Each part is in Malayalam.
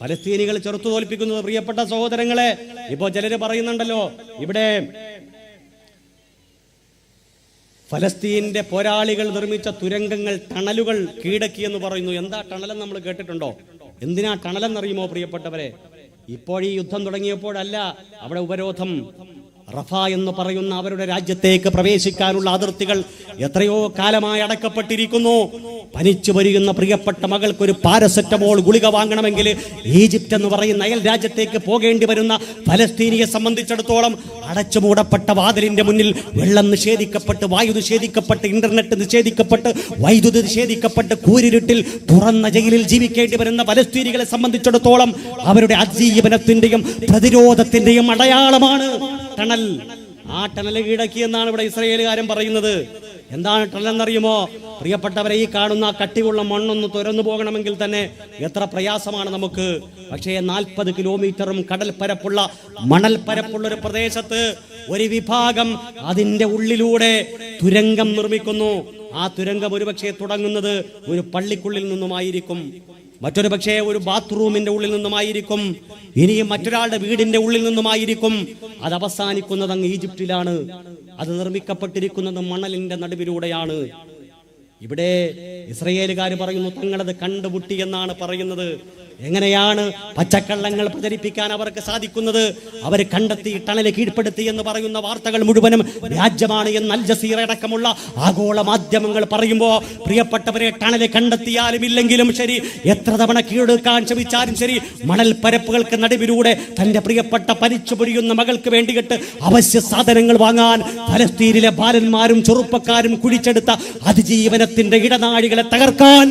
ഫലസ്തീനികൾ ചെറുത്തു തോൽപ്പിക്കുന്നത് പ്രിയപ്പെട്ട സഹോദരങ്ങളെ. ഇപ്പോ ചിലര് പറയുന്നുണ്ടല്ലോ ഇവിടെ ഫലസ്തീന്റെ പോരാളികൾ നിർമ്മിച്ച തുരങ്കങ്ങൾ ടണലുകൾ കീഴടക്കി എന്ന് പറയുന്നു. എന്താ ടണലെന്ന് നമ്മൾ കേട്ടിട്ടുണ്ടോ? എന്തിനാ ടണലെന്നറിയുമോ പ്രിയപ്പെട്ടവരെ? ഇപ്പോഴീ യുദ്ധം തുടങ്ങിയപ്പോഴല്ല അവിടെ ഉപരോധം. റഫ എന്ന് പറയുന്ന അവരുടെ രാജ്യത്തേക്ക് പ്രവേശിക്കാനുള്ള അതിർത്തികൾ എത്രയോ കാലമായി അടക്കപ്പെട്ടിരിക്കുന്നു. പനിച്ചു വരികുന്ന പ്രിയപ്പെട്ട മകൾക്ക് ഒരു പാരസെറ്റമോൾ ഗുളിക വാങ്ങണമെങ്കിൽ ഈജിപ്റ്റ് എന്ന് പറയുന്ന അയൽ രാജ്യത്തേക്ക് പോകേണ്ടി വരുന്ന ഫലസ്തീനിയെ സംബന്ധിച്ചിടത്തോളം അടച്ചു മൂടപ്പെട്ട വാതിലിന്റെ മുന്നിൽ വെള്ളം നിഷേധിക്കപ്പെട്ട് വായു നിഷേധിക്കപ്പെട്ട് ഇന്റർനെറ്റ് നിഷേധിക്കപ്പെട്ട് വൈദ്യുതി നിഷേധിക്കപ്പെട്ട് കൂരിരുട്ടിൽ തുറന്ന ജയിലിൽ ജീവിക്കേണ്ടി വരുന്ന ഫലസ്തീനികളെ സംബന്ധിച്ചിടത്തോളം അവരുടെ അതിജീവനത്തിന്റെയും പ്രതിരോധത്തിന്റെയും അടയാളമാണ്. ടണൽ. ആ ടണൽ കീഴടക്കി എന്നാണ് ഇവിടെ ഇസ്രയേലുകാരൻ പറയുന്നത്. എന്താണ് ടണൽ എന്നറിയുമോ? പ്രിയപ്പെട്ടവരെ ഈ കാണുന്ന കട്ടിയുള്ള മണ്ണൊന്ന് തുരന്നു പോകണമെങ്കിൽ തന്നെ എത്ര പ്രയാസമാണ് നമുക്ക്. പക്ഷേ നാൽപ്പത് കിലോമീറ്ററും കടൽ പരപ്പുള്ള മണൽ പരപ്പുള്ള ഒരു പ്രദേശത്ത് ഒരു വിഭാഗം അതിന്റെ ഉള്ളിലൂടെ തുരങ്കം നിർമ്മിക്കുന്നു. ആ തുരങ്കം ഒരുപക്ഷെ തുടങ്ങുന്നത് ഒരു പള്ളിക്കുള്ളിൽ നിന്നുമായിരിക്കും. മറ്റൊരു പക്ഷേ ഒരു ബാത്റൂമിന്റെ ഉള്ളിൽ നിന്നുമായിരിക്കും. ഇനിയും മറ്റൊരാളുടെ വീടിന്റെ ഉള്ളിൽ നിന്നുമായിരിക്കും. അത് അവസാനിക്കുന്നത് അങ്ങ് ഈജിപ്തിലാണ്. അത് നിർമ്മിക്കപ്പെട്ടിരിക്കുന്നത് മണലിന്റെ നടുവിലൂടെയാണ്. ഇവിടെ ഇസ്രയേലുകാർ പറയുന്നു തങ്ങളത് കണ്ടുപുട്ടി എന്നാണ് പറയുന്നത്. എങ്ങനെയാണ് പച്ചക്കള്ളങ്ങൾ പ്രചരിപ്പിക്കാൻ അവർക്ക് സാധിക്കുന്നത്? അവർ കണ്ടെത്തി ടണൽ കീഴ്പ്പെടുത്തി എന്ന് പറയുന്ന വാർത്തകൾ മുഴുവനും വ്യാജമാണ് എന്ന് അൽ ജസീറ അടക്കമുള്ള ആഗോള മാധ്യമങ്ങൾ പറയുമ്പോൾ പ്രിയപ്പെട്ടവരെ ടണൽ കണ്ടെത്തിയാലും ഇല്ലെങ്കിലും ശരി എത്ര തവണ കീഴെടുക്കാൻ ശ്രമിച്ചാലും ശരി മണൽ പരപ്പുകൾക്ക് നടുവിലൂടെ തന്റെ പ്രിയപ്പെട്ട പരിച്ചു പൊഴിയുന്ന മകൾക്ക് വേണ്ടിയിട്ട് അവശ്യ സാധനങ്ങൾ വാങ്ങാൻ ഫലസ്തീനിലെ ബാലന്മാരും ചെറുപ്പക്കാരും കുഴിച്ചെടുത്ത അതിജീവനത്തിന്റെ ഇടനാഴികളെ തകർക്കാൻ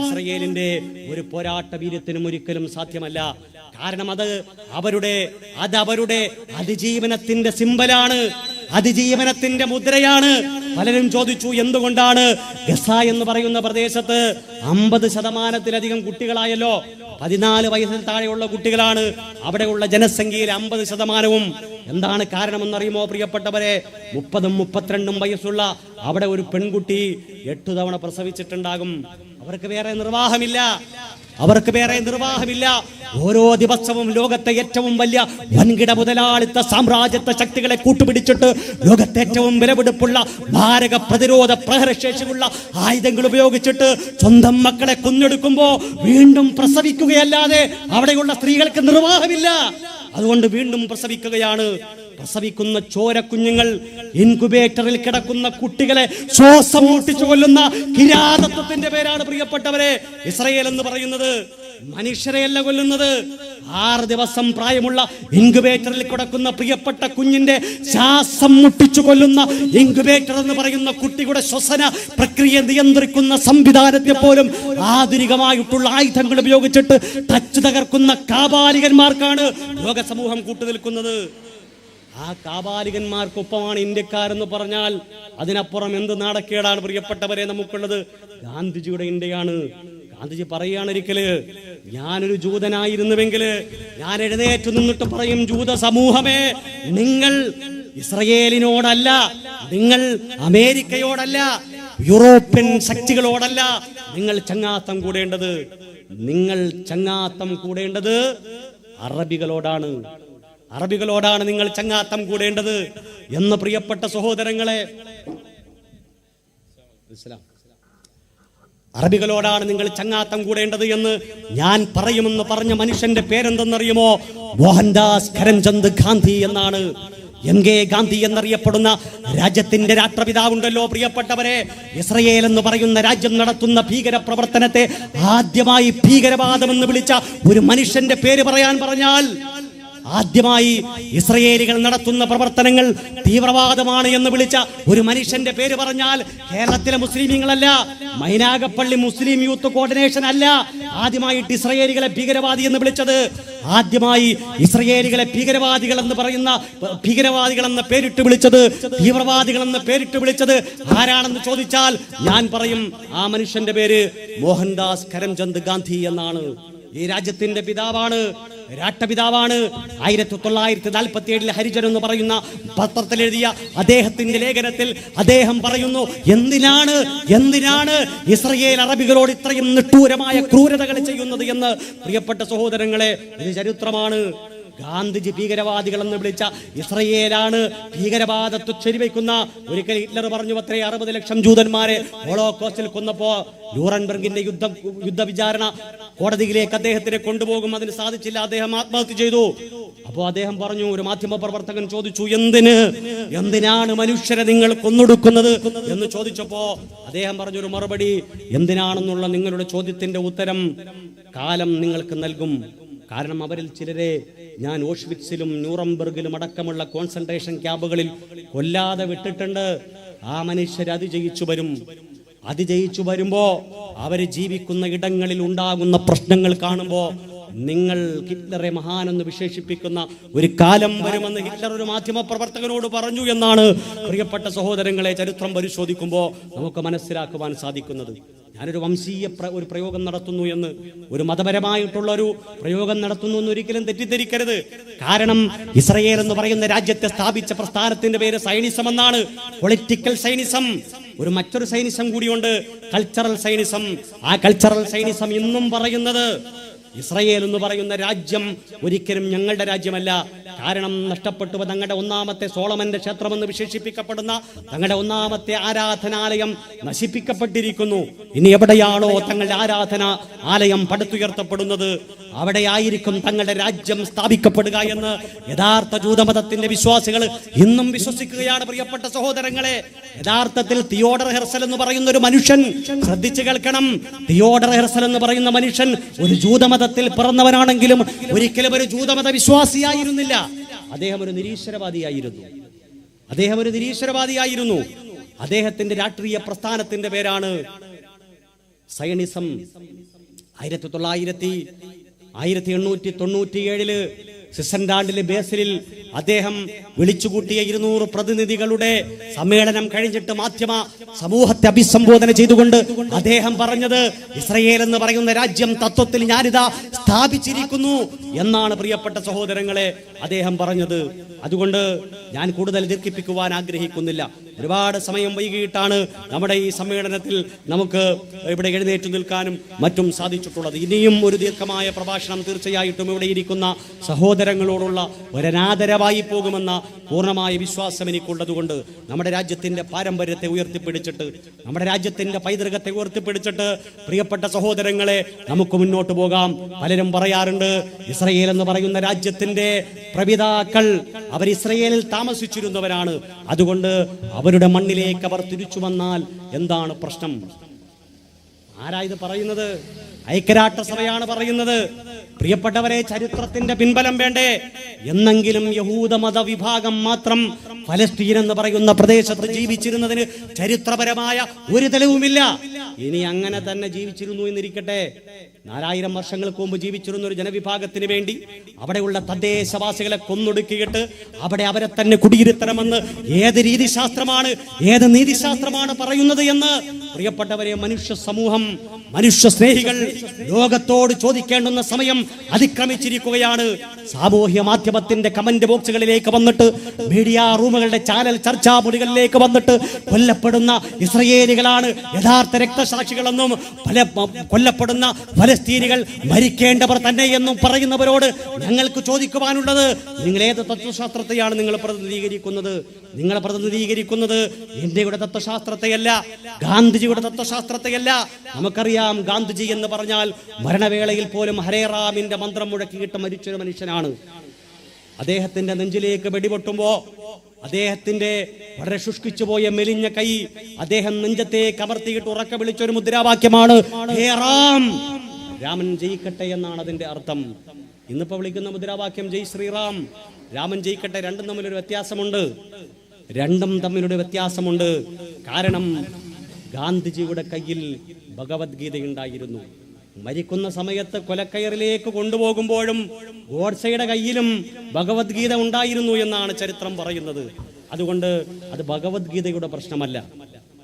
ഇസ്രയേലിന്റെ ഒരു പോരാട്ട വീര്യത്തിനും ഒരിക്കലും സാധ്യമല്ല. കാരണം അത് അവരുടെ അത് അവരുടെ അതിജീവനത്തിന്റെ സിമ്പലാണ്. അതിജീവനത്തിന്റെ മുദ്രയാണ്. പലരും ചോദിച്ചു എന്തുകൊണ്ടാണ് ഗസ എന്ന് പറയുന്ന പ്രദേശത്ത് അമ്പത് ശതമാനത്തിലധികം കുട്ടികളായല്ലോ? പതിനാല് വയസ്സിൽ താഴെയുള്ള കുട്ടികളാണ്. അവിടെയുള്ള ജനസംഖ്യയിൽ അമ്പത് ശതമാനവും. എന്താണ് കാരണമെന്നറിയുമോ പ്രിയപ്പെട്ടവരെ? മുപ്പതും മുപ്പത്തിരണ്ടും വയസ്സുള്ള അവിടെ ഒരു പെൺകുട്ടി എട്ടു തവണ പ്രസവിച്ചിട്ടുണ്ടാകും. അവർക്ക് വേറെ നിർവാഹമില്ല. അവർക്ക് വേറെ നിർവാഹമില്ല. ഓരോ ദിവസവും ലോകത്തെ ഏറ്റവും വലിയ വൻകിട മുതലാളിത്ത സാമ്രാജ്യത്വ ശക്തികളെ കൂട്ടുപിടിച്ചിട്ട് ലോകത്തെ ഏറ്റവും വിലപിടിപ്പുള്ള മാരക പ്രതിരോധ പ്രഹരശേഷിയുള്ള ആയുധങ്ങൾ ഉപയോഗിച്ചിട്ട് സ്വന്തം മക്കളെ കൊന്നെടുക്കുമ്പോ വീണ്ടും പ്രസവിക്കുകയല്ലാതെ അവിടെയുള്ള സ്ത്രീകൾക്ക് നിർവാഹമില്ല. അതുകൊണ്ട് വീണ്ടും പ്രസവിക്കുകയാണ്. പ്രസവിക്കുന്ന ചോര കുഞ്ഞുങ്ങൾ ഇൻകുബേറ്ററിൽ കിടക്കുന്ന കുട്ടികളെ ശ്വാസം മുട്ടിച്ചു കൊല്ലുന്ന കിരാതത്വത്തിന്റെ പേരാണ് പ്രിയപ്പെട്ടവരെ. ഇസ്രയേൽ എന്ന് പറയുന്നത് മനുഷ്യരെയല്ല കൊല്ലുന്നത്. ആറ് ദിവസം പ്രായമുള്ള ഇൻകുബേറ്ററിൽ കിടക്കുന്ന പ്രിയപ്പെട്ട കുഞ്ഞിന്റെ ശ്വാസം മുട്ടിച്ചു കൊല്ലുന്ന ഇൻകുബേറ്റർ എന്ന് പറയുന്ന കുട്ടിയുടെ ശ്വസന പ്രക്രിയ നിയന്ത്രിക്കുന്ന സംവിധാനത്തെ പോലും ആധുനികമായിട്ടുള്ള ആയുധങ്ങൾ ഉപയോഗിച്ചിട്ട് തച്ചു തകർക്കുന്ന കാപാലികന്മാർക്കാണ് ലോക സമൂഹം കൂട്ടുനിൽക്കുന്നത്. ആ കാപാലികന്മാർക്കൊപ്പമാണ് ഇന്ത്യക്കാരെന്ന് പറഞ്ഞാൽ അതിനപ്പുറം എന്ത് നാടക്കേടാണ് പ്രിയപ്പെട്ടവരെ നമുക്കുള്ളത്? ഗാന്ധിജിയുടെ ഇന്ത്യയാണ്. ഗാന്ധിജി പറയുകയാണ് ഒരിക്കൽ ഞാനൊരു ജൂതനായിരുന്നുവെങ്കിൽ ഞാൻ എഴുന്നേറ്റ് നിന്നിട്ട് പറയും ജൂത സമൂഹമേ നിങ്ങൾ ഇസ്രയേലിനോടല്ല നിങ്ങൾ അമേരിക്കയോടല്ല യൂറോപ്യൻ ശക്തികളോടല്ല നിങ്ങൾ ചങ്ങാത്തം കൂടേണ്ടത്. നിങ്ങൾ ചങ്ങാത്തം കൂടേണ്ടത് അറബികളോടാണ്. അറബികളോടാണ് നിങ്ങൾ ചങ്ങാത്തം കൂടേണ്ടത് എന്ന് പ്രിയപ്പെട്ട സഹോദരങ്ങളെ. അറബികളോടാണ് നിങ്ങൾ ചങ്ങാത്തം കൂടേണ്ടത് എന്ന് ഞാൻ പറയുമെന്ന് പറഞ്ഞ മനുഷ്യന്റെ പേരെന്തെന്നറിയുമോ? മോഹൻദാസ് കരംചന്ദ് ഗാന്ധി എന്നാണ്. എം കെ ഗാന്ധി എന്നറിയപ്പെടുന്ന രാജ്യത്തിന്റെ രാഷ്ട്രപിതാവുണ്ടല്ലോ പ്രിയപ്പെട്ടവരെ. ഇസ്രയേൽ എന്ന് പറയുന്ന രാജ്യം നടത്തുന്ന ഭീകര പ്രവർത്തനത്തെ ആദ്യമായി ഭീകരവാദമെന്ന് വിളിച്ച ഒരു മനുഷ്യന്റെ പേര് പറയാൻ പറഞ്ഞാൽ ആദ്യമായി ഇസ്രയേലികൾ നടത്തുന്ന പ്രവർത്തനങ്ങൾ തീവ്രവാദമാണ് എന്ന് വിളിച്ച ഒരു മനുഷ്യന്റെ പേര് പറഞ്ഞാൽ കേരളത്തിലെ മുസ്ലിമീങ്ങളല്ല മൈനാഗപ്പള്ളി മുസ്ലിം യൂത്ത് കോർഡിനേഷൻ അല്ല. ആദ്യമായിട്ട് ഇസ്രയേലികളെ ഭീകരവാദി എന്ന് വിളിച്ചത്. ആദ്യമായി ഇസ്രയേലികളെ ഭീകരവാദികൾ എന്ന് പറയുന്ന ഭീകരവാദികൾ എന്ന പേരിട്ട് വിളിച്ചത് തീവ്രവാദികൾ എന്ന പേരിട്ട് വിളിച്ചത് ആരാണെന്ന് ചോദിച്ചാൽ ഞാൻ പറയും ആ മനുഷ്യന്റെ പേര് മോഹൻദാസ് കരംചന്ദ് ഗാന്ധി എന്നാണ്. ഈ രാജ്യത്തിന്റെ പിതാവാണ്. രാഷ്ട്രപിതാവാണ്. ആയിരത്തി തൊള്ളായിരത്തി നാൽപ്പത്തി ഏഴിൽ ഹരിജൻ എന്ന് പറയുന്ന പത്രത്തിൽ എഴുതിയ അദ്ദേഹത്തിന്റെ ലേഖനത്തിൽ അദ്ദേഹം പറയുന്നു എന്തിനാണ് എന്തിനാണ് ഇസ്രയേൽ അറബികളോട് ഇത്രയും നിഷ്ഠൂരമായ ക്രൂരതകൾ ചെയ്യുന്നത് എന്ന്? പ്രിയപ്പെട്ട സഹോദരങ്ങളെ ഇത് ചരിത്രമാണ്. ഗാന്ധിജി ഭീകരവാദികൾ എന്ന് വിളിച്ച ഇസ്രയേലാണ് ഭീകരവാദത്വ ശരിവയ്ക്കുന്ന ഒരിക്കൽ ഹിറ്റ്ലർ പറഞ്ഞു അത്രേ അറുപത് ലക്ഷം ജൂതന്മാരെ ഹോളോകോസ്റ്റിൽ കൊന്നപ്പോ ലൂറൻബർഗിന്റെ യുദ്ധ യുദ്ധ വിചാരണ കോടതിയിലേക്ക് അദ്ദേഹത്തിനെ കൊണ്ടുപോകും. അതിന് സാധിച്ചില്ല. അദ്ദേഹം ആത്മഹത്യ ചെയ്തു. അപ്പോൾ അദ്ദേഹം പറഞ്ഞു ഒരു മാധ്യമ പ്രവർത്തകൻ ചോദിച്ചു എന്തിന്? എന്തിനാണ് മനുഷ്യരെ നിങ്ങൾ കൊന്നൊടുക്കുന്നത്? എന്ന് ചോദിച്ചപ്പോ അദ്ദേഹം പറഞ്ഞൊരു മറുപടി എന്തിനാണെന്നുള്ള നിങ്ങളുടെ ചോദ്യത്തിന്റെ ഉത്തരം കാലം നിങ്ങൾക്ക് നൽകും. കാരണം അവരിൽ ചിലരെ ഞാൻ ഓഷ്വിറ്റ്സിലും ന്യൂറംബർഗിലും അടക്കമുള്ള കോൺസെൻട്രേഷൻ ക്യാമ്പുകളിൽ കൊല്ലാതെ വിട്ടിട്ടുണ്ട്. ആ മനുഷ്യർ അതിജയിച്ചു വരും. അതിജയിച്ചു വരുമ്പോ അവർ ജീവിക്കുന്ന ഇടങ്ങളിൽ ഉണ്ടാകുന്ന പ്രശ്നങ്ങൾ കാണുമ്പോ നിങ്ങൾ ഹിറ്റ്ലറെ മഹാനെന്ന് വിശേഷിപ്പിക്കുന്ന ഒരു കാലം വരുമെന്ന് ഹിറ്റ്ലർ ഒരു മാധ്യമ പ്രവർത്തകനോട് പറഞ്ഞു എന്നാണ് പ്രിയപ്പെട്ട സഹോദരങ്ങളെ ചരിത്രം പരിശോധിക്കുമ്പോൾ നമുക്ക് മനസ്സിലാക്കുവാൻ സാധിക്കുന്നത്. ഞാനൊരു വംശീയ ഒരു പ്രയോഗം നടത്തുന്നു എന്ന് ഒരു മതപരമായിട്ടുള്ള ഒരു പ്രയോഗം നടത്തുന്നു എന്ന് ഒരിക്കലും തെറ്റിദ്ധരിക്കരുത്. കാരണം ഇസ്രയേൽ എന്ന് പറയുന്ന രാജ്യത്തെ സ്ഥാപിച്ച പ്രസ്ഥാനത്തിന്റെ പേര് സൈനിസം എന്നാണ്. Political Zionism. ഒരു മറ്റൊരു സൈനിസം കൂടിയുണ്ട് കൾച്ചറൽ സൈനിസം. ആ കൾച്ചറൽ സൈനിസം ഇന്നും പറയുന്നത് ഇസ്രയേൽ എന്ന് പറയുന്ന രാജ്യം ഒരിക്കലും ഞങ്ങളുടെ രാജ്യമല്ല. കാരണം നഷ്ടപ്പെട്ടു തങ്ങളുടെ ഒന്നാമത്തെ സോളമന്റെ ക്ഷേത്രമെന്ന് വിശേഷിപ്പിക്കപ്പെടുന്ന തങ്ങളുടെ ഒന്നാമത്തെ ആരാധനാലയം നശിപ്പിക്കപ്പെട്ടിരിക്കുന്നു. ഇനി എവിടെയാണോ തങ്ങളുടെ ആരാധന ആലയം പടുത്തുയർത്തപ്പെടുന്നത്? അവിടെയായിരിക്കും തങ്ങളുടെ രാജ്യം സ്ഥാപിക്കപ്പെടുക എന്ന് യഥാർത്ഥ ജൂതമതത്തിന്റെ വിശ്വാസികൾ ഇന്നും വിശ്വസിക്കുകയാണ് പ്രിയപ്പെട്ട സഹോദരങ്ങളെ. യഥാർത്ഥത്തിൽ തിയോഡർ ഹെർസൽ എന്ന് പറയുന്ന ഒരു മനുഷ്യൻ ശ്രദ്ധിച്ചു കേൾക്കണം. തിയോഡർ ഹെർസൽ എന്ന് പറയുന്ന മനുഷ്യൻ ഒരു ജൂതമതത്തിൽ പിറന്നവനാണെങ്കിലും ഒരിക്കലും ഒരു ജൂതമത വിശ്വാസിയായിരുന്നില്ല. അദ്ദേഹം ഒരു നിരീശ്വരവാദിയായിരുന്നു. അദ്ദേഹം ഒരു നിരീശ്വരവാദിയായിരുന്നു. അദ്ദേഹത്തിന്റെ രാഷ്ട്രീയ പ്രസ്ഥാനത്തിന്റെ പേരാണ് സയണിസം ആയിരത്തി തൊള്ളായിരത്തി ആയിരത്തി എണ്ണൂറ്റി തൊണ്ണൂറ്റിയേഴിൽ സിസൻഡാണ്ടിലെ ബേസിലിൽ അദ്ദേഹം വിളിച്ചുകൂട്ടിയ ഇരുന്നൂറ് പ്രതിനിധികളുടെ സമ്മേളനം കഴിഞ്ഞിട്ട് മാധ്യമ സമൂഹത്തെ അഭിസംബോധന ചെയ്തുകൊണ്ട് അദ്ദേഹം പറഞ്ഞത് ഇസ്രയേൽ എന്ന് പറയുന്ന രാജ്യം തത്വത്തിൽ ഞാനിതാ സ്ഥാപിച്ചിരിക്കുന്നു എന്നാണ് പ്രിയപ്പെട്ട സഹോദരങ്ങളെ അദ്ദേഹം പറഞ്ഞത്. അതുകൊണ്ട് ഞാൻ കൂടുതൽ ദീർഘിപ്പിക്കുവാൻ ആഗ്രഹിക്കുന്നില്ല. ഒരുപാട് സമയം വൈകിട്ടാണ് നമ്മുടെ ഈ സമ്മേളനത്തിൽ നമുക്ക് ഇവിടെ എഴുന്നേറ്റ് നിൽക്കാനും മറ്റും സാധിച്ചിട്ടുള്ളത്. ഇനിയും ഒരു ദീർഘമായ പ്രഭാഷണം തീർച്ചയായിട്ടും ഇവിടെ ഇരിക്കുന്ന സഹോദരങ്ങളോടുള്ള ഒരനാദരവായി പോകുമെന്ന പൂർണമായ വിശ്വാസം എനിക്കുള്ളതുകൊണ്ട് നമ്മുടെ രാജ്യത്തിന്റെ പാരമ്പര്യത്തെ ഉയർത്തിപ്പിടിച്ചിട്ട് നമ്മുടെ രാജ്യത്തിന്റെ പൈതൃകത്തെ ഉയർത്തിപ്പിടിച്ചിട്ട് പ്രിയപ്പെട്ട സഹോദരങ്ങളെ നമുക്ക് മുന്നോട്ട് പോകാം. പലരും പറയാറുണ്ട് ഇസ്രയേൽ എന്ന് പറയുന്ന രാജ്യത്തിന്റെ പ്രപിതാക്കൾ അവർ ഇസ്രയേലിൽ താമസിച്ചിരുന്നവരാണ്. അതുകൊണ്ട് അവരുടെ മണ്ണിലേക്ക് അവർ തിരിച്ചു വന്നാൽ എന്താണ് പ്രശ്നം? ആരാ ഇത് പറയുന്നത്? ഐക്യരാഷ്ട്രസഭയാണ് പറയുന്നത്. പ്രിയപ്പെട്ടവരെ ചരിത്രത്തിന്റെ പിൻബലം വേണ്ടേ? എന്നെങ്കിലും യഹൂദമത വിഭാഗം മാത്രം ഫലസ്തീൻ എന്ന് പറയുന്ന പ്രദേശത്ത് ജീവിച്ചിരുന്നതിന് ചരിത്രപരമായ ഒരു തെളിവുമില്ല. ഇനി അങ്ങനെ തന്നെ ജീവിച്ചിരുന്നു എന്നിരിക്കട്ടെ. നാലായിരം വർഷങ്ങൾക്ക് മുമ്പ് ജീവിച്ചിരുന്ന ഒരു ജനവിഭാഗത്തിന് വേണ്ടി അവിടെയുള്ള തദ്ദേശവാസികളെ കൊന്നൊടുക്കിയിട്ട് അവിടെ അവരെ തന്നെ കുടിയിരുത്തണമെന്ന് ഏത് രീതിശാസ്ത്രമാണ് ഏത് നീതിശാസ്ത്രമാണ് പറയുന്നത് എന്ന് പ്രിയപ്പെട്ടവരെ മനുഷ്യ സമൂഹം മനുഷ്യ സ്നേഹികൾ ലോകത്തോട് ചോദിക്കേണ്ടുന്ന സമയം അതിക്രമിച്ചിരിക്കുകയാണ്. സാമൂഹ്യ മാധ്യമത്തിന്റെ കമന്റ് ബോക്സുകളിലേക്ക് വന്നിട്ട് മീഡിയ റൂമുകളുടെ ചാനൽ ചർച്ചാ മുറികളിലേക്ക് വന്നിട്ട് കൊല്ലപ്പെടുന്ന ഇസ്രയേലികളാണ് യഥാർത്ഥ രക്തസാക്ഷികളെന്നും പല കൊല്ലപ്പെടുന്ന ഫലസ്തീനികൾ മരിക്കേണ്ടവർ തന്നെ എന്നും പറയുന്നവരോട് ഞങ്ങൾക്ക് ചോദിക്കുവാനുള്ളത് നിങ്ങൾ ഏത് തത്വശാസ്ത്രത്തെയാണ് നിങ്ങൾ പ്രതിനിധീകരിക്കുന്നത്? നിങ്ങൾ പ്രതിനിധീകരിക്കുന്നത് ഇന്ത്യയുടെ തത്വശാസ്ത്രത്തെയല്ല ഗാന്ധിജിയുടെ തത്വശാസ്ത്രത്തെയല്ല. നമുക്കറിയാം ഗാന്ധിജി എന്ന് പറഞ്ഞാൽ മരണവേളയിൽ പോലും ഹരേറാമിന്റെ മന്ത്രം മുഴക്കിയിട്ട് മരിച്ചൊരു മനുഷ്യനാണ്. അദ്ദേഹത്തിന്റെ നെഞ്ചിലേക്ക് വെടിപൊട്ടുമ്പോ അദ്ദേഹത്തിന്റെ വളരെ ശുഷ്കിച്ചു പോയ മെലിഞ്ഞ കൈ അദ്ദേഹം നെഞ്ചത്തേക്ക് അമർത്തിയിട്ട് വിളിച്ച വിളിച്ചൊരു മുദ്രാവാക്യമാണ് ഹേ റാം രാമൻ ജയിക്കട്ടെ എന്നാണ് അതിന്റെ അർത്ഥം. ഇന്നിപ്പോൾ വിളിക്കുന്ന മുദ്രാവാക്യം ജയ് ശ്രീറാം. രാമൻ ജയിക്കട്ടെ രണ്ടും തമ്മിലൊരു വ്യത്യാസമുണ്ട്. രണ്ടും തമ്മിലൊരു വ്യത്യാസമുണ്ട്. കാരണം ഗാന്ധിജിയുടെ കയ്യിൽ ഭഗവത്ഗീതയുണ്ടായിരുന്നു. മരിക്കുന്ന സമയത്ത് കൊലക്കയറിലേക്ക് കൊണ്ടുപോകുമ്പോഴും ഗോഡ്സയുടെ കയ്യിലും ഭഗവത്ഗീത ഉണ്ടായിരുന്നു എന്നാണ് ചരിത്രം പറയുന്നത്. അതുകൊണ്ട് അത് ഭഗവത്ഗീതയുടെ പ്രശ്നമല്ല.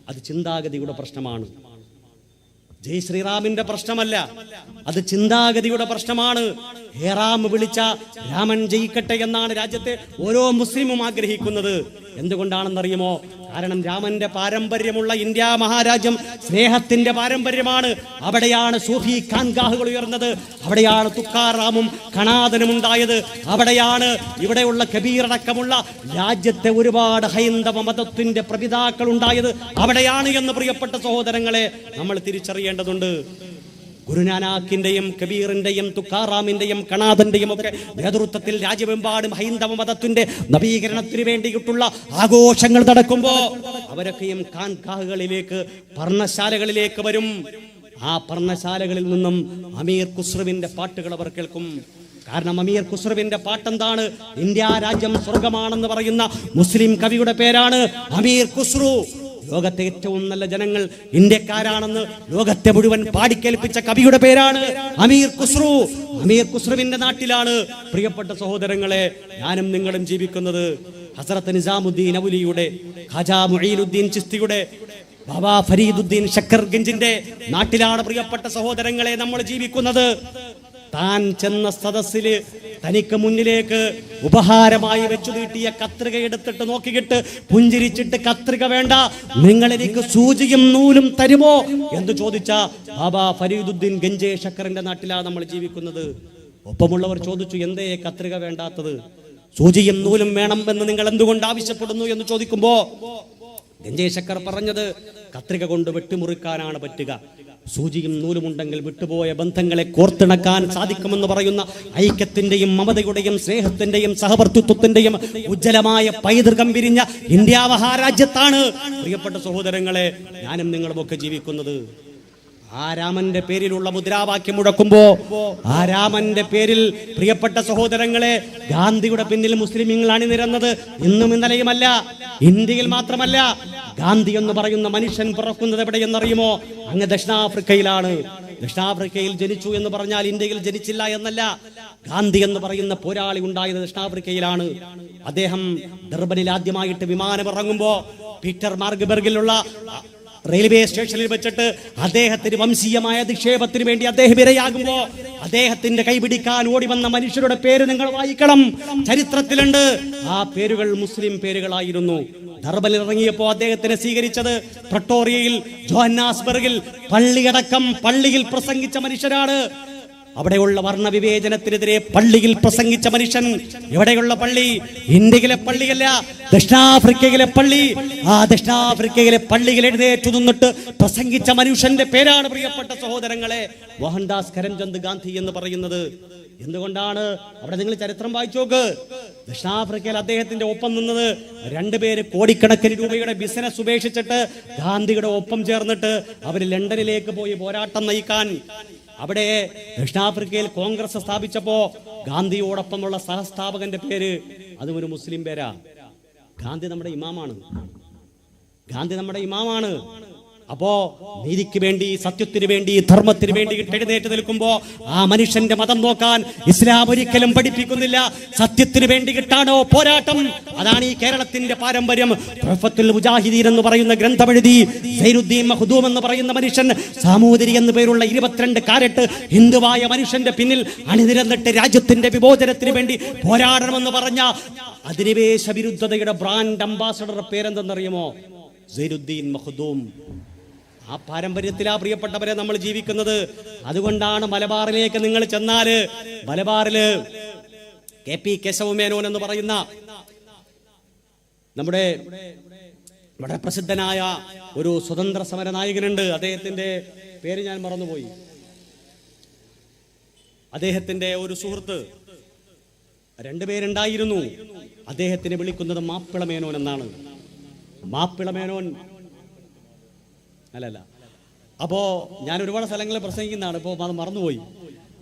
അത് ചിന്താഗതിയുടെ പ്രശ്നമാണ്. ജയ് ശ്രീറാമിന്റെ പ്രശ്നമല്ല. അത് ചിന്താഗതിയുടെ പ്രശ്നമാണ്. ഹേറാം വിളിച്ച രാമൻ ജയിക്കട്ടെ എന്നാണ് രാജ്യത്തെ ഓരോ മുസ്ലിമും ആഗ്രഹിക്കുന്നത്. എന്തുകൊണ്ടാണെന്നറിയുമോ? കാരണം രാമന്റെ പാരമ്പര്യമുള്ള ഇന്ത്യ മഹാരാജ്യം സ്നേഹത്തിന്റെ പാരമ്പര്യമാണ്. അവിടെയാണ് സൂഫി ഖാൻഗാഹുകൾ ഉയർന്നത്. അവിടെയാണ് തുക്കാറാമും കണാദനും ഉണ്ടായത്. അവിടെയാണ് ഇവിടെയുള്ള കബീറടക്കമുള്ള രാജ്യത്തെ ഒരുപാട് ഹൈന്ദവ മതത്തിന്റെ പ്രപിതാക്കൾ ഉണ്ടായത്. അവിടെയാണ് എന്ന് പ്രിയപ്പെട്ട സഹോദരങ്ങളെ നമ്മൾ തിരിച്ചറിയേണ്ടതുണ്ട്. ഗുരുനാനാക്കിന്റെയും കബീറിന്റെയും തുക്കാറാമിന്റെയും കണാദന്റെയും ഒക്കെ നേതൃത്വത്തിൽ രാജ്യമെമ്പാടും ഹൈന്ദവ മതത്തിന്റെ നവീകരണത്തിന് വേണ്ടിയിട്ടുള്ള ആഘോഷങ്ങൾ നടക്കുമ്പോ അവരൊക്കെയും കാൻകാഹുകളിലേക്ക് പർണശാലകളിലേക്ക് വരും. ആ പർണശാലകളിൽ നിന്നും അമീർ ഖുസ്രുവിന്റെ പാട്ടുകൾ അവർ കേൾക്കും. കാരണം അമീർ ഖുസ്രുവിന്റെ പാട്ടെന്താണ്? ഇന്ത്യ രാജ്യം സ്വർഗമാണെന്ന് പറയുന്ന മുസ്ലിം കവിയുടെ പേരാണ് അമീർ ഖുസ്രു. ലോകത്തെ ഏറ്റവും നല്ല ജനങ്ങൾ ഇന്ത്യക്കാരാണെന്ന് ലോകത്തെ മുഴുവൻ പാടിക്കേൽപ്പിച്ച കവിയുടെ പേരാണ് അമീർ ഖുസ്രു. അമീർ ഖുസ്രുവിന്റെ നാട്ടിലാണ്. പ്രിയപ്പെട്ട സഹോദരങ്ങളെ ഞാനും നിങ്ങളും ജീവിക്കുന്നത് ഹസരത്ത് നിസാമുദ്ദീൻ അവലിയുടെ ഖാജാ മുഹീലുദ്ദീൻ ചിസ്തിയുടെ ബാബാ ഫരീദുദ്ദീൻ ഷക്കർഗഞ്ചിന്റെ നാട്ടിലാണ് പ്രിയപ്പെട്ട സഹോദരങ്ങളെ നമ്മൾ ജീവിക്കുന്നത്. താൻ ചെന്ന സദസ്സിൽ തനിക്ക് മുന്നിലേക്ക് ഉപഹാരമായി വെച്ചു നീട്ടിയ കത്രിക എടുത്തിട്ട് നോക്കിയിട്ട് പുഞ്ചിരിച്ചിട്ട് കത്രിക വേണ്ട. നിങ്ങൾ എനിക്ക് സൂചിയും നൂലും തരുമോ? എന്ന് ചോദിച്ച ബാബാ ഫരീദുദ്ദീൻ ഗഞ്ചേ ഷക്കറിന്റെ നാട്ടിലാണ് നമ്മൾ ജീവിക്കുന്നത്. ഒപ്പമുള്ളവർ ചോദിച്ചു എന്തേ കത്രിക വേണ്ടാത്തത്? സൂചിയും നൂലും വേണം എന്ന് നിങ്ങൾ എന്തുകൊണ്ട് ആവശ്യപ്പെടുന്നു? എന്ന് ചോദിക്കുമ്പോ ഗഞ്ചേ ശക്കർ പറഞ്ഞത് കത്രിക കൊണ്ട് വെട്ടിമുറിക്കാനാണ് പറ്റുക. സൂചിയും നൂലുമുണ്ടെങ്കിൽ വിട്ടുപോയ ബന്ധങ്ങളെ കോർത്തിണക്കാൻ സാധിക്കുമെന്ന് പറയുന്ന ഐക്യത്തിന്റെയും മമതയുടെയും സ്നേഹത്തിന്റെയും സഹവർത്തിത്വത്തിന്റെയും ഉജ്ജ്വലമായ പൈതൃകം പിരിഞ്ഞ ഇന്ത്യ മഹാരാജ്യത്താണ്. പ്രിയപ്പെട്ട സഹോദരങ്ങളെ ഞാനും നിങ്ങളുമൊക്കെ ജീവിക്കുന്നത് ആ രാമന്റെ പേരിലുള്ള മുദ്രാവാക്യം മുഴക്കുമ്പോ ആ രാമന്റെ പേരിൽ പ്രിയപ്പെട്ട സഹോദരങ്ങളെ ഗാന്ധിയുടെ പിന്നിൽ മുസ്ലിമീങ്ങൾ അണിനിരന്നത് ഇന്നും ഇന്നലെയുമല്ല. ഇന്ത്യയിൽ മാത്രമല്ല ഗാന്ധി എന്ന് പറയുന്ന മനുഷ്യൻ പിറക്കുന്നത് എവിടെയെന്നറിയുമോ? അങ്ങ് ദക്ഷിണാഫ്രിക്കയിലാണ്. ദക്ഷിണാഫ്രിക്കയിൽ ജനിച്ചു എന്ന് പറഞ്ഞാൽ ഇന്ത്യയിൽ ജനിച്ചില്ല എന്നല്ല. ഗാന്ധി എന്ന് പറയുന്ന പോരാളി ഉണ്ടായത് ദക്ഷിണാഫ്രിക്കയിലാണ്. അദ്ദേഹം ഡർബനിൽ ആദ്യമായിട്ട് വിമാനം ഇറങ്ങുമ്പോ പീറ്റർ മാർഗ്ബർഗിലുള്ള റെയിൽവേ സ്റ്റേഷനിൽ വെച്ചിട്ട് അദ്ദേഹത്തിന് വംശീയമായ അധിക്ഷേപത്തിന് വേണ്ടി അദ്ദേഹം ഇരയാകുമ്പോ അദ്ദേഹത്തിന്റെ കൈപിടിക്കാൻ ഓടി വന്ന മനുഷ്യരുടെ പേര് നിങ്ങൾ വായിക്കണം. ചരിത്രത്തിലുണ്ട്. ആ പേരുകൾ മുസ്ലിം പേരുകളായിരുന്നു. ദർബലിൽ ഇറങ്ങിയപ്പോ അദ്ദേഹത്തിനെ സ്വീകരിച്ചത് പ്രട്ടോറിയയിൽ ജോഹന്നാസ്ബർഗിൽ പള്ളിയടക്കം പള്ളിയിൽ പ്രസംഗിച്ച മനുഷ്യരാണ്. അവിടെയുള്ള വർണവിവേചനത്തിനെതിരെ പള്ളിയിൽ പ്രസംഗിച്ച മനുഷ്യൻ എവിടെയുള്ള പള്ളി ഇന്ത്യയിലെ പള്ളിയല്ല ദക്ഷിണാഫ്രിക്കയിലെ പള്ളി. ആ ദക്ഷിണാഫ്രിക്കയിലെ പള്ളിയിൽ എഴുന്നേറ്റു നിന്നിട്ട് പ്രസംഗിച്ച മനുഷ്യന്റെ പേരാണ് പ്രിയപ്പെട്ട സഹോദരങ്ങളെ മോഹൻദാസ് കരംചന്ദ് ഗാന്ധി എന്ന് പറയുന്നത്. എന്തുകൊണ്ടാണ്? അവിടെ നിങ്ങൾ ചരിത്രം വായിച്ചു നോക്ക്. ദക്ഷിണാഫ്രിക്കയിൽ അദ്ദേഹത്തിന്റെ ഒപ്പം നിന്നത് രണ്ടുപേര് കോടിക്കണക്കിന് രൂപയുടെ ബിസിനസ് ഉപേക്ഷിച്ചിട്ട് ഗാന്ധിയുടെ ഒപ്പം ചേർന്നിട്ട് അവർ ലണ്ടനിലേക്ക് പോയി പോരാട്ടം നയിക്കാൻ അവിടെ ദക്ഷിണാഫ്രിക്കയിൽ കോൺഗ്രസ് സ്ഥാപിച്ചപ്പോ ഗാന്ധിയോടൊപ്പമുള്ള സഹസ്ഥാപകന്റെ പേര് അതും ഒരു മുസ്ലിം പേരാ. ഗാന്ധി നമ്മുടെ ഇമാമാണ്. ഗാന്ധി നമ്മുടെ ഇമാമാണ്. അപ്പോ നീതിക്ക് വേണ്ടി സത്യത്തിന് വേണ്ടി ധർമ്മത്തിന് വേണ്ടി എഴുന്നേറ്റ് നിൽക്കുമ്പോ ആ മനുഷ്യന്റെ മതം നോക്കാൻ ഇസ്ലാം ഒരിക്കലും പഠിപ്പിക്കുന്നില്ല. സത്യത്തിന് വേണ്ടി കിട്ടാണോ പോരാട്ടം? അതാണ് ഈ കേരളത്തിന്റെ പാരമ്പര്യം. മുജാഹിദീൻ എന്ന് പറയുന്ന ഗ്രന്ഥമെഴുതി സൈനുദ്ദീൻ മഹദൂം എന്ന് പറയുന്ന മനുഷ്യൻ സാമൂതിരി എന്ന് പേരുള്ള ഇരുപത്തിരണ്ട് കാരട്ട് ഹിന്ദുവായ മനുഷ്യന്റെ പിന്നിൽ അണിനിരന്നിട്ട് രാജ്യത്തിന്റെ വിമോചനത്തിന് വേണ്ടി പോരാടണമെന്ന് പറഞ്ഞ അധിനിവേശ വിരുദ്ധതയുടെ ബ്രാൻഡ് അംബാസഡർ പേരെന്തെന്നറിയുമോ? സൈനുദ്ദീൻ മഹ്ദൂം. ആ പാരമ്പര്യത്തിലാ പ്രിയപ്പെട്ടവരെ നമ്മൾ ജീവിക്കുന്നത്. അതുകൊണ്ടാണ് മലബാറിലേക്ക് നിങ്ങൾ ചെന്നാൽ മലബാറിൽ കെ പി കേശവമേനോൻ എന്ന് പറയുന്ന നമ്മുടെ വളരെ പ്രസിദ്ധനായ ഒരു സ്വതന്ത്ര സമര നായകനുണ്ട് അദ്ദേഹത്തിന്റെ പേര് ഞാൻ മറന്നുപോയി. അദ്ദേഹത്തിന്റെ ഒരു സുഹൃത്ത് രണ്ടുപേരുണ്ടായിരുന്നു അദ്ദേഹത്തിനെ വിളിക്കുന്നത് മാപ്പിളമേനോൻ എന്നാണ്. മാപ്പിളമേനോൻ അല്ലല്ല. അപ്പോ ഞാൻ ഒരുപാട് സ്ഥലങ്ങളിൽ പ്രസംഗിക്കുന്നതാണ്. ഇപ്പോൾ അത് മറന്നുപോയി.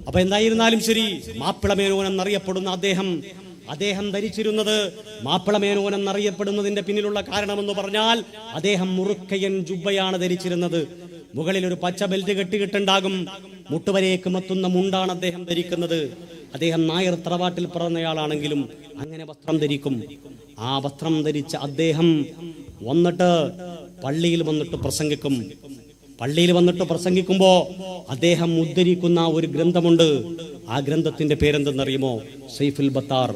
അപ്പൊ എന്തായിരുന്നാലും ശരി മാപ്പിളമേനോൻ എന്നറിയപ്പെടുന്ന അദ്ദേഹം അദ്ദേഹം ധരിച്ചിരുന്നത് മാപ്പിളമേനോൻ എന്നറിയപ്പെടുന്നതിന്റെ പിന്നിലുള്ള കാരണമെന്ന് പറഞ്ഞാൽ അദ്ദേഹം മുറുക്കയൻ ജുബയാണ് ധരിച്ചിരുന്നത്. മുകളിൽ ഒരു പച്ച ബെൽറ്റ് കെട്ടിയിട്ടുണ്ടാകും. മുട്ടുവരേക്ക് മത്തുന്ന മുണ്ടാണ് അദ്ദേഹം ധരിക്കുന്നത്. അദ്ദേഹം നായർ തറവാട്ടിൽ പിറന്നയാളാണെങ്കിലും അങ്ങനെ വസ്ത്രം ധരിക്കും. ആ വസ്ത്രം ധരിച്ച അദ്ദേഹം വന്നിട്ട് പള്ളിയിൽ വന്നിട്ട് പ്രസംഗിക്കും. പള്ളിയിൽ വന്നിട്ട് പ്രസംഗിക്കുമ്പോൾ അദ്ദേഹം ഉദ്ധരിക്കുന്ന ഒരു ഗ്രന്ഥമുണ്ട്. ആ ഗ്രന്ഥത്തിന്റെ പേരെന്തെന്നറിയുമോ? സൈഫുൽ ബത്താർ.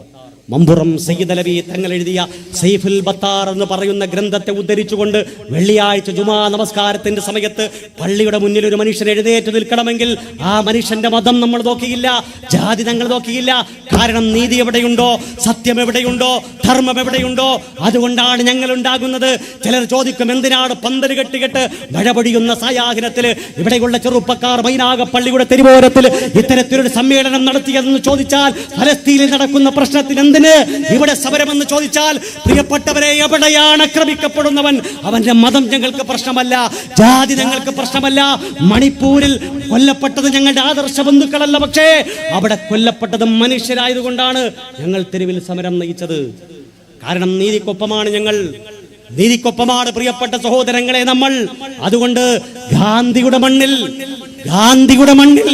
മമ്പുറം സയ്യിദ് അലവി തങ്ങൾ എഴുതിയ സൈഫുൽ ബത്താർ എന്ന് പറയുന്ന ഗ്രന്ഥത്തെ ഉദ്ധരിച്ചുകൊണ്ട് വെള്ളിയാഴ്ച ജുമാ നമസ്കാരത്തിന്റെ സമയത്ത് പള്ളിയുടെ മുന്നിൽ ഒരു മനുഷ്യൻ എഴുന്നേറ്റ് നിൽക്കണമെങ്കിൽ ആ മനുഷ്യന്റെ മതം നമ്മൾ നോക്കിയില്ല ജാതി തങ്ങൾ നോക്കിയില്ല. കാരണം നീതി എവിടെയുണ്ടോ സത്യം എവിടെയുണ്ടോ ധർമ്മം എവിടെയുണ്ടോ? അതുകൊണ്ടാണ് ഞങ്ങൾ ഉണ്ടാകുന്നത് ചിലർ ചോദിക്കും എന്തിനാണ് പന്തൽ കെട്ടുകെട്ട് മഴ പൊടിയുന്ന സായാഹ്നത്തിൽ ഇവിടെയുള്ള ചെറുപ്പക്കാർ മൈനാഗ പള്ളിയുടെ തെരുവോരത്തിൽ ഇത്തരത്തിലൊരു സമ്മേളനം നടത്തിയതെന്ന് ചോദിച്ചാൽ ഫലസ്തീനിൽ നടക്കുന്ന പ്രശ്നത്തിന് എന്തിന് ഇവിടെ സമരമെന്ന് ചോദിച്ചാൽ പ്രിയപ്പെട്ടവരെ എവിടെയാണ് ആക്രമിക്കപ്പെടുന്നവൻ അവന്റെ മതം ഞങ്ങൾക്ക് പ്രശ്നമല്ല ജാതി ഞങ്ങൾക്ക് പ്രശ്നമല്ല. മണിപ്പൂരിൽ കൊല്ലപ്പെട്ടത് ഞങ്ങളുടെ ആദർശ ബന്ധുക്കളല്ല പക്ഷേ അവിടെ കൊല്ലപ്പെട്ടത് മനുഷ്യരായതുകൊണ്ടാണ് ഞങ്ങൾ തെരുവിൽ സമരം നയിച്ചത്. കാരണം നീതിക്കൊപ്പമാണ് ഞങ്ങൾ. നീതിക്കൊപ്പമാണ് പ്രിയപ്പെട്ട സഹോദരങ്ങളെ നമ്മൾ. അതുകൊണ്ട് ഗാന്ധിയുടെ മണ്ണിൽ ഗാന്ധിയുടെ മണ്ണിൽ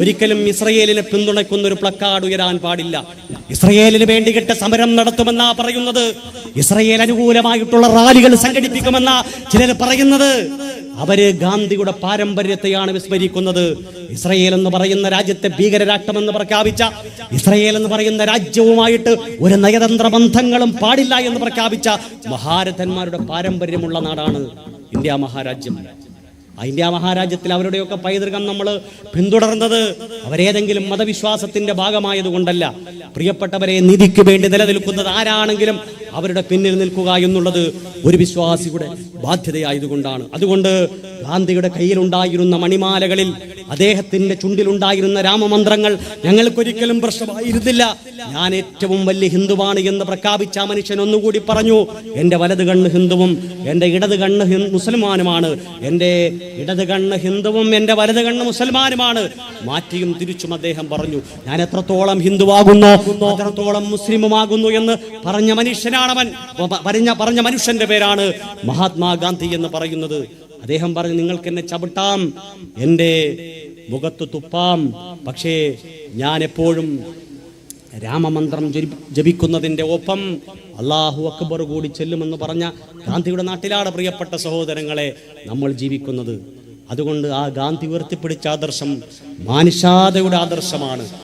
ഒരിക്കലും ഇസ്രയേലിനെ പിന്തുണയ്ക്കുന്ന ഒരു പ്ലക്കാർഡ് ഉയരാൻ പാടില്ല. ഇസ്രയേലിന് വേണ്ടി കിട്ട സമരം നടത്തുമെന്നാ പറയുന്നത്. ഇസ്രയേൽ അനുകൂലമായിട്ടുള്ള റാലികൾ സംഘടിപ്പിക്കുമെന്ന ചിലർ പറയുന്നത്. അവർ ഗാന്ധിയുടെ പാരമ്പര്യത്തെയാണ് വിസ്മരിക്കുന്നത്. ഇസ്രയേൽ എന്ന് പറയുന്ന രാജ്യത്തെ ഭീകരരാഷ്ട്രമെന്ന് പ്രഖ്യാപിച്ച ഇസ്രയേൽ എന്ന് പറയുന്ന രാജ്യവുമായിട്ട് ഒരു നയതന്ത്ര ബന്ധങ്ങളും പാടില്ല എന്ന് പ്രഖ്യാപിച്ച മഹാരഥന്മാരുടെ പാരമ്പര്യമുള്ള നാടാണ് ഇന്ത്യ മഹാരാജ്യം. ഇന്ത്യ മഹാരാജ്യത്തിൽ അവരുടെയൊക്കെ പൈതൃകം നമ്മൾ പിന്തുടർന്നത് അവരേതെങ്കിലും മതവിശ്വാസത്തിന്റെ ഭാഗമായതുകൊണ്ടല്ല. പ്രിയപ്പെട്ടവരെ നിധിക്ക് വേണ്ടി നിലനിൽക്കുന്നത് ആരാണെങ്കിലും അവരുടെ പിന്നിൽ നിൽക്കുക എന്നുള്ളത് ഒരു വിശ്വാസിയുടെ ബാധ്യതയായതുകൊണ്ടാണ്. അതുകൊണ്ട് ഗാന്ധിയുടെ കയ്യിലുണ്ടായിരുന്ന മണിമാലകളിൽ അദ്ദേഹത്തിന്റെ ചുണ്ടിലുണ്ടായിരുന്ന രാമമന്ത്രങ്ങൾ ഞങ്ങൾക്കൊരിക്കലും പ്രശ്നമായിരുന്നില്ല. ഞാൻ ഏറ്റവും വലിയ ഹിന്ദുവാണ് എന്ന് പ്രഖ്യാപിച്ച മനുഷ്യൻ ഒന്നുകൂടി പറഞ്ഞു എന്റെ വലത് കണ്ണ് ഹിന്ദുവും എന്റെ ഇടത് കണ്ണ് മുസൽമാനുമാണ്. എന്റെ ഇടത് കണ്ണ് ഹിന്ദുവും എന്റെ വലത് കണ്ണ് മുസൽമാനുമാണ്. മാറ്റിയും തിരിച്ചും അദ്ദേഹം പറഞ്ഞു ഞാൻ എത്രത്തോളം ഹിന്ദുവാകുന്നു എത്രത്തോളം മുസ്ലിമുമാകുന്നു എന്ന് പറഞ്ഞ മനുഷ്യനാണവൻ പ- പറഞ്ഞ പറഞ്ഞ മനുഷ്യന്റെ പേരാണ് മഹാത്മാഗാന്ധി എന്ന് പറയുന്നത്. അദ്ദേഹം പറഞ്ഞു നിങ്ങൾക്ക് എന്നെ ചവിട്ടാം. എന്റെ മുഖത്ത് തുപ്പാം. പക്ഷേ ഞാൻ എപ്പോഴും രാമമന്ത്രം ജപി- ജപിക്കുന്നതിന്റെ ഒപ്പം അള്ളാഹു അക്ബർ കൂടി ചെല്ലുമെന്ന് പറഞ്ഞ ഗാന്ധിയുടെ നാട്ടിലാണ് പ്രിയപ്പെട്ട സഹോദരങ്ങളെ നമ്മൾ ജീവിക്കുന്നത്. അതുകൊണ്ട് ആ ഗാന്ധി ഉയർത്തിപ്പിടിച്ച ആദർശം മാനുഷാതയുടെ ആദർശമാണ്.